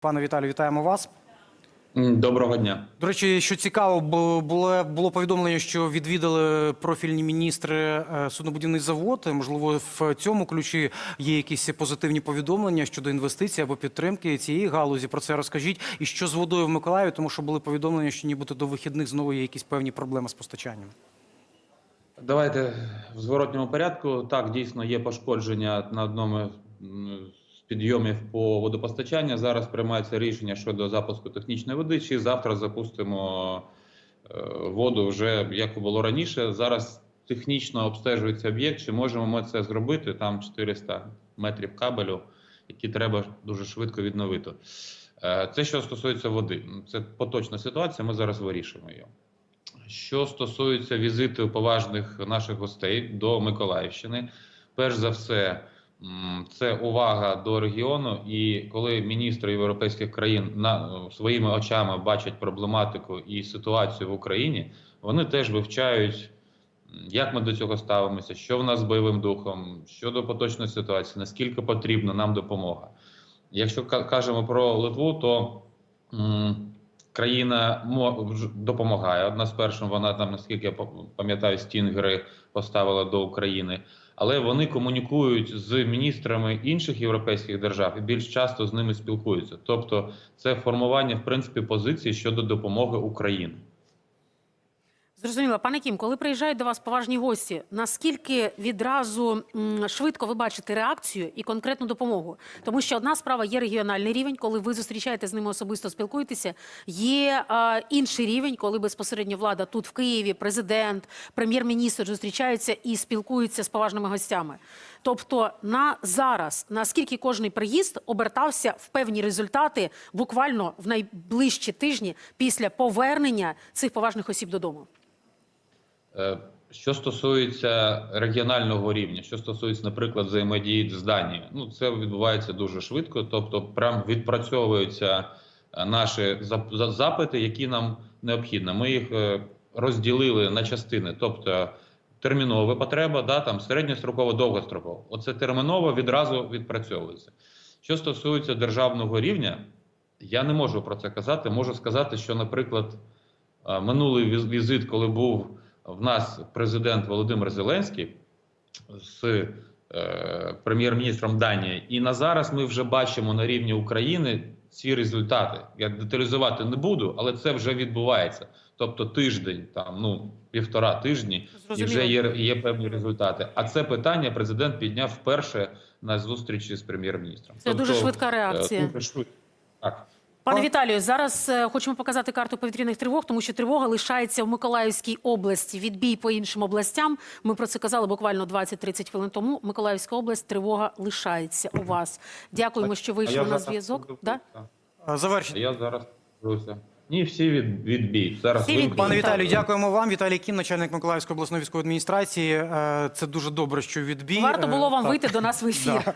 Пане Віталію, вітаємо вас. Доброго дня. До речі, що цікаво, бу- було, було повідомлення, що відвідали профільні міністри е, суднобудівний завод. Можливо, в цьому ключі є якісь позитивні повідомлення щодо інвестицій або підтримки цієї галузі. Про це розкажіть. І що з водою в Миколаєві, тому що були повідомлення, що нібито до вихідних знову є якісь певні проблеми з постачанням. Давайте в зворотньому порядку. Так, дійсно є пошкодження на одному з підйомів по водопостачанню. Зараз приймається рішення щодо запуску технічної води. Чи завтра запустимо е, воду вже як було раніше. Зараз технічно обстежується об'єкт. Чи можемо ми це зробити? Там 400 метрів кабелю, які треба дуже швидко відновити. Е, Це що стосується води. Це поточна ситуація. Ми зараз вирішимо її. Що стосується візиту поважних наших гостей до Миколаївщини, перш за все, це увага до регіону. І коли міністри європейських країн на своїми очами бачать проблематику і ситуацію в Україні, вони теж вивчають, як ми до цього ставимося, що в нас з бойовим духом, щодо поточної ситуації, наскільки потрібна нам допомога. Якщо кажемо про Литву, то країна допомагає. Одна з перших вона там, наскільки я пам'ятаю, стінгери поставила до України. Але вони комунікують з міністрами інших європейських держав і більш часто з ними спілкуються. Тобто, це формування в принципі позиції щодо допомоги Україні. Зрозуміло, пане Кім, коли приїжджають до вас поважні гості, наскільки відразу швидко ви бачите реакцію і конкретну допомогу? Тому що одна справа є регіональний рівень, коли ви зустрічаєте з ними особисто спілкуєтеся. Є е, інший рівень, коли безпосередньо влада тут в Києві, президент, прем'єр-міністр зустрічаються і спілкуються з поважними гостями. Тобто, на зараз наскільки кожний приїзд обертався в певні результати буквально в найближчі тижні після повернення цих поважних осіб додому. Е, Що стосується регіонального рівня, що стосується, наприклад, взаємодії з Данією, ну це відбувається дуже швидко. Тобто, прям відпрацьовуються е, наші запити, які нам необхідно. Ми їх е, розділили на частини, тобто термінова потреба, да, там середньостроково, довгостроково. Оце терміново відразу відпрацьовується. Що стосується державного рівня, я не можу про це казати. Можу сказати, що, наприклад, минулий віз- візит, коли був в нас президент Володимир Зеленський з е, прем'єр-міністром Данії, і на зараз ми вже бачимо на рівні України ці результати. Я деталізувати не буду, але це вже відбувається. Тобто тиждень, там ну півтора тижні, і вже є, є певні результати. А це питання президент підняв вперше на зустрічі з прем'єр-міністром. Це дуже швидка е, реакція. дуже швидко. Так. Пане Віталію, зараз е, хочемо показати карту повітряних тривог, тому що тривога лишається в Миколаївській області. Відбій по іншим областям. Ми про це казали буквально 20-30 хвилин тому. Миколаївська область, тривога лишається у вас. Дякуємо, що вийшли на зв'язок. Да? Завершіть. Я зараз дивлюся. Ні, всі від, відбій. Зараз Всі відбій. Пане. Віталію, дякуємо вам. Віталій Кім, начальник Миколаївської обласної військової адміністрації. Е, Це дуже добре, що відбій. Варто Е, було вам так. вийти до нас в ефір. Да.